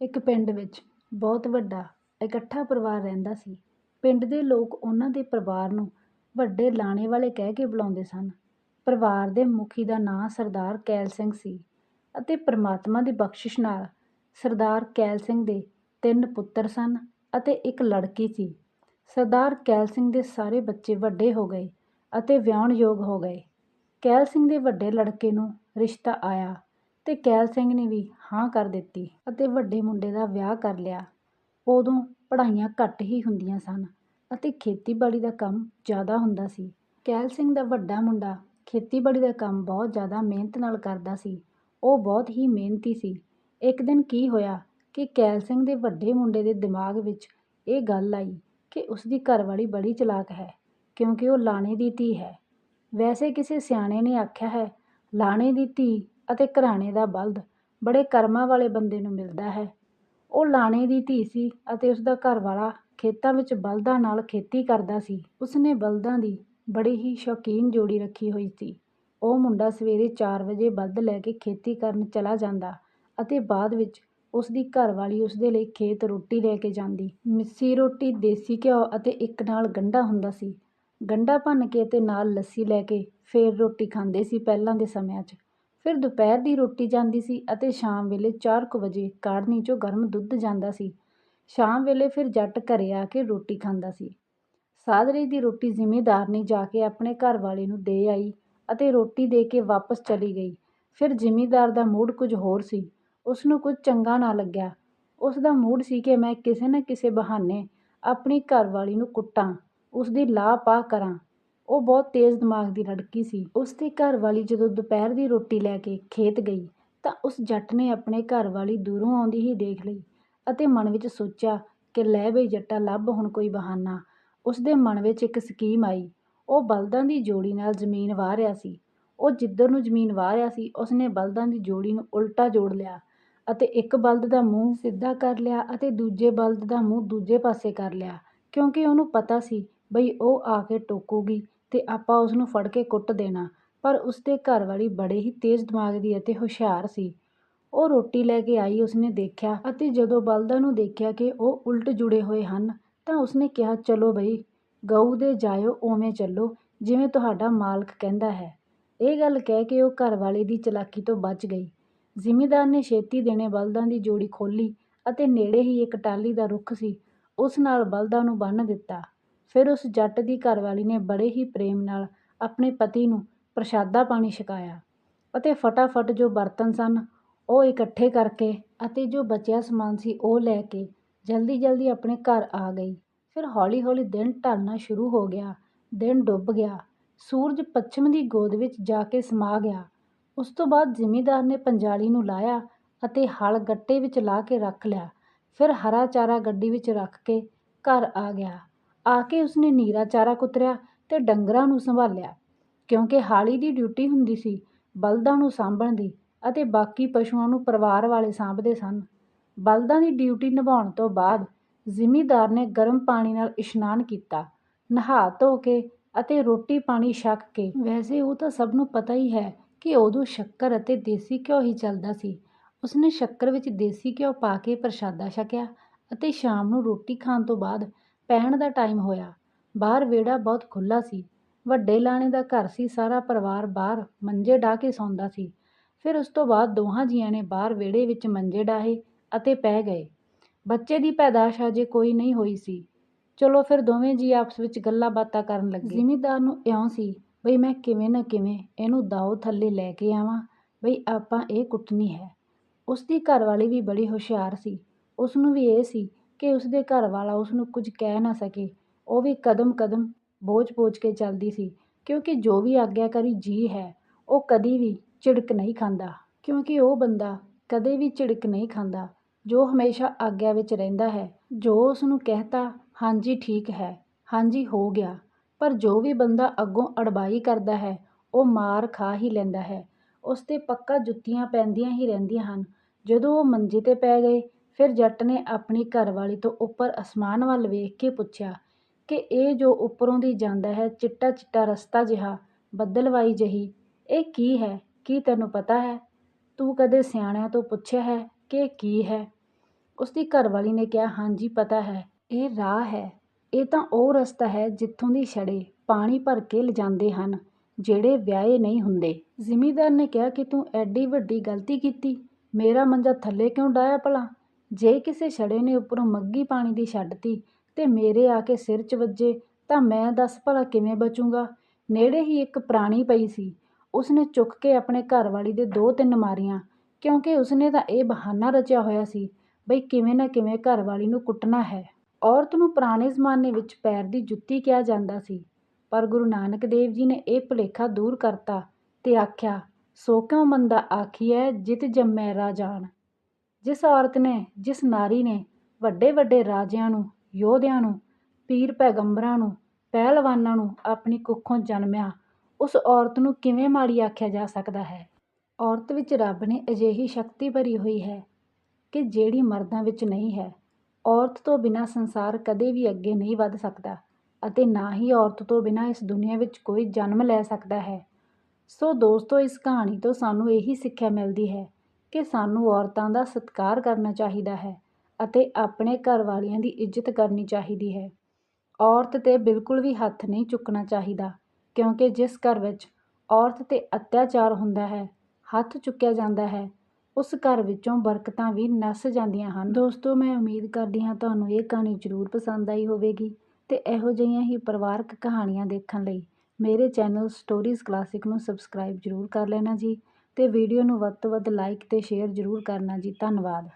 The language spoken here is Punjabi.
ਇੱਕ ਪਿੰਡ ਵਿੱਚ ਬਹੁਤ ਵੱਡਾ, ਇਕੱਠਾ ਪਰਿਵਾਰ ਰਹਿੰਦਾ ਸੀ। ਪਿੰਡ ਦੇ ਲੋਕ ਉਹਨਾਂ ਦੇ ਪਰਿਵਾਰ ਨੂੰ ਵੱਡੇ ਲਾਣੇ ਵਾਲੇ ਕਹਿ ਕੇ ਬੁਲਾਉਂਦੇ ਸਨ। ਪਰਿਵਾਰ ਦੇ ਮੁਖੀ ਦਾ ਨਾਂ ਸਰਦਾਰ ਕੈਲ ਸਿੰਘ ਸੀ ਅਤੇ ਪਰਮਾਤਮਾ ਦੀ ਬਖ਼ਸ਼ਿਸ਼ ਨਾਲ ਸਰਦਾਰ ਕੈਲ ਸਿੰਘ ਦੇ ਤਿੰਨ ਪੁੱਤਰ ਸਨ ਅਤੇ ਇੱਕ ਲੜਕੀ ਸੀ। ਸਰਦਾਰ ਕੈਲ ਸਿੰਘ ਦੇ ਸਾਰੇ ਬੱਚੇ ਵੱਡੇ ਹੋ ਗਏ ਅਤੇ ਵਿਆਹੁਣ ਯੋਗ ਹੋ ਗਏ। ਕੈਲ ਸਿੰਘ ਦੇ ਵੱਡੇ ਲੜਕੇ ਨੂੰ ਰਿਸ਼ਤਾ ਆਇਆ ਅਤੇ ਕੈਲ ਸਿੰਘ ਨੇ ਵੀ ਹਾਂ ਕਰ ਦਿੱਤੀ ਅਤੇ ਵੱਡੇ ਮੁੰਡੇ ਦਾ ਵਿਆਹ ਕਰ ਲਿਆ। ਉਦੋਂ ਪੜ੍ਹਾਈਆਂ ਘੱਟ ਹੀ ਹੁੰਦੀਆਂ ਸਨ ਅਤੇ ਖੇਤੀਬਾੜੀ ਦਾ ਕੰਮ ਜ਼ਿਆਦਾ ਹੁੰਦਾ ਸੀ। ਕੈਲ ਸਿੰਘ ਦਾ ਵੱਡਾ ਮੁੰਡਾ ਖੇਤੀਬਾੜੀ ਦਾ ਕੰਮ ਬਹੁਤ ਜ਼ਿਆਦਾ ਮਿਹਨਤ ਨਾਲ ਕਰਦਾ ਸੀ। ਉਹ ਬਹੁਤ ਹੀ ਮਿਹਨਤੀ ਸੀ। ਇੱਕ ਦਿਨ ਕੀ ਹੋਇਆ ਕਿ ਕੈਲ ਸਿੰਘ ਦੇ ਵੱਡੇ ਮੁੰਡੇ ਦੇ ਦਿਮਾਗ ਵਿੱਚ ਇਹ ਗੱਲ ਆਈ ਕਿ ਉਸਦੀ ਘਰਵਾਲੀ ਬੜੀ ਚਲਾਕ ਹੈ ਕਿਉਂਕਿ ਉਹ ਲਾਣੇ ਦੀ ਧੀ ਹੈ। ਵੈਸੇ ਕਿਸੇ ਸਿਆਣੇ ਨੇ ਆਖਿਆ ਹੈ, ਲਾਣੇ ਦੀ ਧੀ ਅਤੇ ਘਰਾਣੇ ਦਾ ਬਲਦ ਬੜੇ ਕਰਮਾਂ ਵਾਲੇ ਬੰਦੇ ਨੂੰ ਮਿਲਦਾ ਹੈ। ਉਹ ਲਾਣੇ ਦੀ ਧੀ ਸੀ ਅਤੇ ਉਸਦਾ ਘਰਵਾਲਾ ਖੇਤਾਂ ਵਿੱਚ ਬਲਦਾਂ ਨਾਲ ਖੇਤੀ ਕਰਦਾ ਸੀ। ਉਸਨੇ ਬਲਦਾਂ ਦੀ ਬੜੀ ਹੀ ਸ਼ੌਕੀਨ ਜੋੜੀ ਰੱਖੀ ਹੋਈ ਸੀ। ਉਹ ਮੁੰਡਾ ਸਵੇਰੇ ਚਾਰ ਵਜੇ ਬਲਦ ਲੈ ਕੇ ਖੇਤੀ ਕਰਨ ਚਲਾ ਜਾਂਦਾ ਅਤੇ ਬਾਅਦ ਵਿੱਚ ਉਸਦੀ ਘਰਵਾਲੀ ਉਸਦੇ ਲਈ ਖੇਤ ਰੋਟੀ ਲੈ ਕੇ ਜਾਂਦੀ। ਮਿੱਸੀ ਰੋਟੀ, ਦੇਸੀ ਘਿਓ ਅਤੇ ਇੱਕ ਨਾਲ ਗੰਢਾ ਹੁੰਦਾ ਸੀ। ਗੰਢਾ ਭੰਨ ਕੇ ਅਤੇ ਨਾਲ ਲੱਸੀ ਲੈ ਕੇ ਫਿਰ ਰੋਟੀ ਖਾਂਦੇ ਸੀ ਪਹਿਲਾਂ ਦੇ ਸਮਿਆਂ 'ਚ। ਫਿਰ ਦੁਪਹਿਰ ਦੀ ਰੋਟੀ ਜਾਂਦੀ ਸੀ ਅਤੇ ਸ਼ਾਮ ਵੇਲੇ ਚਾਰ ਕੁ ਵਜੇ ਕਾੜਨੀ 'ਚੋਂ ਗਰਮ ਦੁੱਧ ਜਾਂਦਾ ਸੀ। ਸ਼ਾਮ ਵੇਲੇ ਫਿਰ ਜੱਟ ਘਰੇ ਆ ਕੇ ਰੋਟੀ ਖਾਂਦਾ ਸੀ। ਸਾਜਰੇ ਦੀ ਰੋਟੀ ਜ਼ਿਮੀਂਦਾਰਨੀ ਜਾ ਕੇ ਆਪਣੇ ਘਰਵਾਲੇ ਨੂੰ ਦੇ ਆਈ ਅਤੇ ਰੋਟੀ ਦੇ ਕੇ ਵਾਪਸ ਚਲੀ ਗਈ। ਫਿਰ ਜ਼ਿਮੀਂਦਾਰ ਦਾ ਮੂਡ ਕੁਝ ਹੋਰ ਸੀ। ਉਸਨੂੰ ਕੁਝ ਚੰਗਾ ਨਾ ਲੱਗਿਆ। ਉਸਦਾ ਮੂਡ ਸੀ ਕਿ ਮੈਂ ਕਿਸੇ ਨਾ ਕਿਸੇ ਬਹਾਨੇ ਆਪਣੀ ਘਰਵਾਲੀ ਨੂੰ ਕੁੱਟਾਂ, ਉਸਦੀ ਲਾਹ-ਪਾਹ ਕਰਾਂ। ਉਹ ਬਹੁਤ ਤੇਜ਼ ਦਿਮਾਗ ਦੀ ਲੜਕੀ ਸੀ। ਉਸ ਉਸਦੀ ਘਰਵਾਲੀ ਜਦੋਂ ਦੁਪਹਿਰ ਦੀ ਰੋਟੀ ਲੈ ਕੇ ਖੇਤ ਗਈ ਤਾਂ ਉਸ ਜੱਟ ਨੇ ਆਪਣੇ ਘਰਵਾਲੀ ਦੂਰੋਂ ਆਉਂਦੀ ਹੀ ਦੇਖ ਲਈ ਅਤੇ ਮਨ ਵਿੱਚ ਸੋਚਿਆ ਕਿ ਲੈ ਬਈ ਜੱਟਾ, ਲੱਭ ਹੁਣ ਕੋਈ ਬਹਾਨਾ। ਉਸਦੇ ਮਨ ਵਿੱਚ ਇੱਕ ਸਕੀਮ ਆਈ। ਉਹ ਬਲਦਾਂ ਦੀ ਜੋੜੀ ਨਾਲ ਜ਼ਮੀਨ ਵਾਹ ਰਿਹਾ ਸੀ। ਉਹ ਜਿੱਧਰ ਨੂੰ ਜ਼ਮੀਨ ਵਾਹ ਰਿਹਾ ਸੀ ਉਸਨੇ ਬਲਦਾਂ ਦੀ ਜੋੜੀ ਨੂੰ ਉਲਟਾ ਜੋੜ ਲਿਆ ਅਤੇ ਇੱਕ ਬਲਦ ਦਾ ਮੂੰਹ ਸਿੱਧਾ ਕਰ ਲਿਆ ਅਤੇ ਦੂਜੇ ਬਲਦ ਦਾ ਮੂੰਹ ਦੂਜੇ ਪਾਸੇ ਕਰ ਲਿਆ ਕਿਉਂਕਿ ਉਹਨੂੰ ਪਤਾ ਸੀ ਬਈ ਉਹ ਆ ਕੇ ਟੋਕੂਗੀ ਅਤੇ ਆਪਾਂ ਉਸਨੂੰ ਫੜ ਕੇ ਕੁੱਟ ਦੇਣਾ। ਪਰ ਉਸਦੇ ਘਰਵਾਲੀ ਬੜੇ ਹੀ ਤੇਜ਼ ਦਿਮਾਗ ਦੀ ਅਤੇ ਹੁਸ਼ਿਆਰ ਸੀ। ਉਹ ਰੋਟੀ ਲੈ ਕੇ ਆਈ ਉਸਨੇ ਦੇਖਿਆ ਅਤੇ ਜਦੋਂ ਬਲਦਾਂ ਨੂੰ ਦੇਖਿਆ ਕਿ ਉਹ ਉਲਟ ਜੁੜੇ ਹੋਏ ਹਨ ਤਾਂ ਉਸਨੇ ਕਿਹਾ ਚਲੋ ਬਈ, ਗਊ ਦੇ ਜਾਇਓ ਉਵੇਂ ਚੱਲੋ ਜਿਵੇਂ ਤੁਹਾਡਾ ਮਾਲਕ ਕਹਿੰਦਾ ਹੈ। ਇਹ ਗੱਲ ਕਹਿ ਕੇ ਉਹ ਘਰਵਾਲੇ ਦੀ ਚਲਾਕੀ ਤੋਂ ਬਚ ਗਈ। ਜ਼ਿਮੀਂਦਾਰ ਨੇ ਛੇਤੀ ਦੇਣੇ ਬਲਦਾਂ ਦੀ ਜੋੜੀ ਖੋਲ੍ਹੀ ਅਤੇ ਨੇੜੇ ਹੀ ਇੱਕ ਟਾਹਲੀ ਦਾ ਰੁੱਖ ਸੀ ਉਸ ਨਾਲ ਬਲਦਾਂ ਨੂੰ ਬੰਨ੍ਹ ਦਿੱਤਾ। ਫਿਰ ਉਸ ਜੱਟ ਦੀ ਘਰਵਾਲੀ ਨੇ ਬੜੇ ਹੀ ਪ੍ਰੇਮ ਨਾਲ ਆਪਣੇ ਪਤੀ ਨੂੰ ਪ੍ਰਸ਼ਾਦਾ ਪਾਣੀ ਛਕਾਇਆ ਅਤੇ ਫਟਾਫਟ ਜੋ ਬਰਤਨ ਸਨ ਉਹ ਇਕੱਠੇ ਕਰਕੇ ਅਤੇ ਜੋ ਬਚਿਆ ਸਮਾਨ ਸੀ ਉਹ ਲੈ ਕੇ ਜਲਦੀ-ਜਲਦੀ ਆਪਣੇ ਘਰ ਆ ਗਈ। ਫਿਰ ਹੌਲੀ-ਹੌਲੀ ਦਿਨ ਢਲਣਾ ਸ਼ੁਰੂ ਹੋ ਗਿਆ। ਦਿਨ ਡੁੱਬ ਗਿਆ। ਸੂਰਜ ਪੱਛਮ ਦੀ ਗੋਦ ਵਿੱਚ ਜਾ ਕੇ ਸਮਾ ਗਿਆ। ਉਸ ਤੋਂ ਬਾਅਦ ਜ਼ਿਮੀਂਦਾਰ ਨੇ ਪੰਜਾਲੀ ਨੂੰ ਲਾਇਆ ਅਤੇ ਹਲ ਗੱਟੇ ਵਿੱਚ ਲਾ ਕੇ ਰੱਖ ਲਿਆ। ਫਿਰ ਹਰਾ ਚਾਰਾ ਗੱਡੀ ਵਿੱਚ ਰੱਖ ਕੇ ਘਰ ਆ ਗਿਆ। ਆ ਕੇ ਉਸਨੇ ਨੀਰਾ ਚਾਰਾ ਕੁਤਰਿਆ ਤੇ ਡੰਗਰਾਂ ਨੂੰ ਸੰਭਾਲਿਆ ਕਿਉਂਕਿ ਹਾਲੀ ਦੀ ਡਿਊਟੀ ਹੁੰਦੀ ਸੀ ਬਲਦਾਂ ਨੂੰ ਸਾਂਭਣ ਦੀ ਅਤੇ ਬਾਕੀ ਪਸ਼ੂਆਂ ਨੂੰ ਪਰਿਵਾਰ ਵਾਲੇ ਸਾਂਭਦੇ ਸਨ। ਬਲਦਾਂ ਦੀ ਡਿਊਟੀ ਨਿਭਾਉਣ ਤੋਂ ਬਾਅਦ ਜ਼ਿਮੀਂਦਾਰ ਨੇ ਗਰਮ ਪਾਣੀ ਨਾਲ ਇਸ਼ਨਾਨ ਕੀਤਾ, ਨਹਾ ਧੋ ਕੇ ਅਤੇ ਰੋਟੀ ਪਾਣੀ ਛਕ ਕੇ ਵੈਸੇ ਉਹ ਤਾਂ ਸਭ ਨੂੰ ਪਤਾ ਹੀ ਹੈ ਕਿ ਉਦੋਂ ਸ਼ੱਕਰ ਅਤੇ ਦੇਸੀ ਘਿਓ ਹੀ ਚੱਲਦਾ ਸੀ। ਉਸਨੇ ਸ਼ੱਕਰ ਵਿੱਚ ਦੇਸੀ ਘਿਓ ਪਾ ਕੇ ਪ੍ਰਸ਼ਾਦਾ ਛਕਿਆ ਅਤੇ ਸ਼ਾਮ ਨੂੰ ਰੋਟੀ ਖਾਣ ਤੋਂ ਬਾਅਦ ਪੈਣ ਦਾ ਟਾਈਮ ਹੋਇਆ। ਬਾਹਰ ਵਿਹੜਾ ਬਹੁਤ ਖੁੱਲ੍ਹਾ ਸੀ। ਵੱਡੇ ਲਾਣੇ ਦਾ ਘਰ ਸੀ ਸਾਰਾ ਪਰਿਵਾਰ ਬਾਹਰ ਮੰਜੇ ਡਾਹ ਕੇ ਸੌਂਦਾ ਸੀ। ਫਿਰ ਉਸ ਤੋਂ ਬਾਅਦ ਦੋਹਾਂ ਜੀਆਂ ਨੇ ਬਾਹਰ ਵਿਹੜੇ ਵਿੱਚ ਮੰਜੇ ਡਾਹੇ ਅਤੇ ਪੈ ਗਏ। ਬੱਚੇ ਦੀ ਪੈਦਾਸ਼ ਅਜੇ ਕੋਈ ਨਹੀਂ ਹੋਈ ਸੀ। ਚਲੋ ਫਿਰ ਦੋਵੇਂ ਜੀਅ ਆਪਸ ਵਿੱਚ ਗੱਲਾਂ ਬਾਤਾਂ ਕਰਨ ਲੱਗੇ। ਜ਼ਿਮੀਂਦਾਰ ਨੂੰ ਇਉਂ ਸੀ, ਬਈ ਮੈਂ ਕਿਵੇਂ ਨਾ ਕਿਵੇਂ ਇਹਨੂੰ ਦਾਉ ਥੱਲੇ ਲੈ ਕੇ ਆਵਾਂ ਬਈ ਆਪਾਂ ਇਹ ਕੁੱਟਣੀ ਹੈ। ਉਸ ਦੀ ਘਰਵਾਲੀ ਵੀ ਬੜੀ ਹੁਸ਼ਿਆਰ ਸੀ। ਉਸਨੂੰ ਵੀ ਇਹ ਸੀ ਕਿ ਉਸਦੇ ਘਰ ਵਾਲਾ ਉਸਨੂੰ ਕੁਝ ਕਹਿ ਨਾ ਸਕੇ। ਉਹ ਵੀ ਕਦਮ-ਕਦਮ ਬੋਝ-ਬੋਝ ਕੇ ਚੱਲਦੀ ਸੀ ਕਿਉਂਕਿ ਜੋ ਵੀ ਆਗਿਆਕਾਰੀ ਜੀਅ ਹੈ ਉਹ ਕਦੀ ਵੀ ਝਿੜਕ ਨਹੀਂ ਖਾਂਦਾ। ਕਿਉਂਕਿ ਉਹ ਬੰਦਾ ਕਦੇ ਵੀ ਝਿੜਕ ਨਹੀਂ ਖਾਂਦਾ ਜੋ ਹਮੇਸ਼ਾ ਆਗਿਆ ਵਿੱਚ ਰਹਿੰਦਾ ਹੈ। ਜੋ ਉਸ ਨੂੰ ਕਹਿਤਾ ਹਾਂਜੀ ਠੀਕ ਹੈ, ਹਾਂਜੀ ਹੋ ਗਿਆ। ਪਰ ਜੋ ਵੀ ਬੰਦਾ ਅੱਗੋਂ ਅੜਬਾਈ ਕਰਦਾ ਹੈ ਉਹ ਮਾਰ ਖਾ ਹੀ ਲੈਂਦਾ ਹੈ। ਉਸ 'ਤੇ ਪੱਕਾ ਜੁੱਤੀਆਂ ਪੈਂਦੀਆਂ ਹੀ ਰਹਿੰਦੀਆਂ ਹਨ। ਜਦੋਂ ਉਹ ਮੰਜੇ 'ਤੇ ਪੈ ਗਏ ਫਿਰ ਜੱਟ ਨੇ ਆਪਣੀ ਘਰਵਾਲੀ ਤੋਂ ਉੱਪਰ ਅਸਮਾਨ ਵੱਲ ਵੇਖ ਕੇ ਪੁੱਛਿਆ ਕਿ ਇਹ ਜੋ ਉੱਪਰੋਂ ਦੀ ਜਾਂਦਾ ਹੈ ਚਿੱਟਾ-ਚਿੱਟਾ ਰਸਤਾ ਜਿਹਾ, ਬੱਦਲਵਾਈ ਜਿਹੀ, ਇਹ ਕੀ ਹੈ, ਕੀ ਤੈਨੂੰ ਪਤਾ ਹੈ? ਤੂੰ ਕਦੇ ਸਿਆਣਿਆਂ ਤੋਂ ਪੁੱਛਿਆ ਹੈ ਕਿ ਇਹ ਕੀ ਹੈ? ਉਸਦੀ ਘਰਵਾਲੀ ਨੇ ਕਿਹਾ ਹਾਂਜੀ ਪਤਾ ਹੈ ਇਹ ਰਾਹ ਹੈ। ਇਹ ਤਾਂ ਉਹ ਰਸਤਾ ਹੈ ਜਿੱਥੋਂ ਦੀ ਛੜੇ ਪਾਣੀ ਭਰ ਕੇ ਲਿਜਾਂਦੇ ਹਨ ਜਿਹੜੇ ਵਿਆਹੇ ਨਹੀਂ ਹੁੰਦੇ। ਜ਼ਿਮੀਦਾਰ ਨੇ ਕਿਹਾ ਕਿ ਤੂੰ ਐਡੀ ਵੱਡੀ ਗਲਤੀ ਕੀਤੀ। ਮੇਰਾ ਮੰਜਾ ਥੱਲੇ ਕਿਉਂ ਡਾਇਆ ਭਲਾ? ਜੇ ਕਿਸੇ ਛੜੇ ਨੇ ਉੱਪਰੋਂ ਮੱਗੀ ਪਾਣੀ ਦੀ ਛੱਡਤੀ ਤੇ ਮੇਰੇ ਆ ਕੇ ਸਿਰ 'ਚ ਵੱਜੇ, ਤਾਂ ਮੈਂ ਦੱਸ ਭਲਾ ਕਿਵੇਂ ਬਚੂੰਗਾ? ਨੇੜੇ ਹੀ ਇੱਕ ਪ੍ਰਾਣੀ ਪਈ ਸੀ। ਉਸਨੇ ਚੁੱਕ ਕੇ ਆਪਣੇ ਘਰਵਾਲੀ ਦੇ ਦੋ ਤਿੰਨ ਮਾਰੀਆਂ, ਕਿਉਂਕਿ ਉਸਨੇ ਤਾਂ ਇਹ ਬਹਾਨਾ ਰਚਿਆ ਹੋਇਆ ਸੀ ਬਈ ਕਿਵੇਂ ਨਾ ਕਿਵੇਂ ਘਰਵਾਲੀ ਨੂੰ ਕੁੱਟਣਾ ਹੈ। ਔਰਤ ਨੂੰ ਪੁਰਾਣੇ ਜ਼ਮਾਨੇ ਵਿੱਚ ਪੈਰ ਦੀ ਜੁੱਤੀ ਕਿਹਾ ਜਾਂਦਾ ਸੀ, ਪਰ ਗੁਰੂ ਨਾਨਕ ਦੇਵ ਜੀ ਨੇ ਇਹ ਭੁਲੇਖਾ ਦੂਰ ਕਰਤਾ ਤੇ ਆਖਿਆ, ਸੋ ਕਿਉ ਮੰਦਾ ਆਖੀਐ, ਜਿਤ ਜੰਮੈ ਰਾਜਾਨ ਜਿਸ ਔਰਤ ਨੇ, ਜਿਸ ਨਾਰੀ ਨੇ ਵੱਡੇ ਵੱਡੇ ਰਾਜਿਆਂ ਨੂੰ, ਯੋਧਿਆਂ ਨੂੰ, ਪੀਰ ਪੈਗੰਬਰਾਂ ਨੂੰ, ਪਹਿਲਵਾਨਾਂ ਨੂੰ ਆਪਣੀ ਕੁੱਖੋਂ ਜਨਮਿਆ, ਉਸ ਔਰਤ ਨੂੰ ਕਿਵੇਂ ਮਾੜੀ ਆਖਿਆ ਜਾ ਸਕਦਾ ਹੈ? ਔਰਤ ਵਿੱਚ ਰੱਬ ਨੇ ਅਜਿਹੀ ਸ਼ਕਤੀ ਭਰੀ ਹੋਈ ਹੈ ਕਿ ਜਿਹੜੀ ਮਰਦਾਂ ਵਿੱਚ ਨਹੀਂ ਹੈ। ਔਰਤ ਤੋਂ ਬਿਨਾਂ ਸੰਸਾਰ ਕਦੇ ਵੀ ਅੱਗੇ ਨਹੀਂ ਵੱਧ ਸਕਦਾ ਅਤੇ ਨਾ ਹੀ ਔਰਤ ਤੋਂ ਬਿਨਾਂ ਇਸ ਦੁਨੀਆ ਵਿੱਚ ਕੋਈ ਜਨਮ ਲੈ ਸਕਦਾ ਹੈ। ਸੋ ਦੋਸਤੋ, ਇਸ ਕਹਾਣੀ ਤੋਂ ਸਾਨੂੰ ਇਹੀ ਸਿੱਖਿਆ ਮਿਲਦੀ ਹੈ ਕਿ ਸਾਨੂੰ ਔਰਤਾਂ ਦਾ ਸਤਿਕਾਰ ਕਰਨਾ ਚਾਹੀਦਾ ਹੈ ਅਤੇ ਆਪਣੇ ਘਰ ਵਾਲਿਆਂ ਦੀ ਇੱਜ਼ਤ ਕਰਨੀ ਚਾਹੀਦੀ ਹੈ। ਔਰਤ 'ਤੇ ਬਿਲਕੁਲ ਵੀ ਹੱਥ ਨਹੀਂ ਚੁੱਕਣਾ ਚਾਹੀਦਾ, ਕਿਉਂਕਿ ਜਿਸ ਘਰ ਵਿੱਚ ਔਰਤ 'ਤੇ ਅਤਿਆਚਾਰ ਹੁੰਦਾ ਹੈ, ਹੱਥ ਚੁੱਕਿਆ ਜਾਂਦਾ ਹੈ, ਉਸ ਘਰ ਵਿੱਚੋਂ ਬਰਕਤਾਂ ਵੀ ਨੱਸ ਜਾਂਦੀਆਂ ਹਨ। ਦੋਸਤੋ, ਮੈਂ ਉਮੀਦ ਕਰਦੀ ਹਾਂ ਤੁਹਾਨੂੰ ਇਹ ਕਹਾਣੀ ਜ਼ਰੂਰ ਪਸੰਦ ਆਈ ਹੋਵੇਗੀ ਅਤੇ ਇਹੋ ਜਿਹੀਆਂ ਹੀ ਪਰਿਵਾਰਕ ਕਹਾਣੀਆਂ ਦੇਖਣ ਲਈ ਮੇਰੇ ਚੈਨਲ ਸਟੋਰੀਜ਼ ਕਲਾਸਿਕ ਨੂੰ ਸਬਸਕ੍ਰਾਈਬ ਜ਼ਰੂਰ ਕਰ ਲੈਣਾ ਜੀ। ਅਤੇ ਵੀਡੀਓ ਨੂੰ ਵੱਧ ਤੋਂ ਵੱਧ ਲਾਈਕ ਅਤੇ ਸ਼ੇਅਰ ਜ਼ਰੂਰ ਕਰਨਾ ਜੀ ਧੰਨਵਾਦ।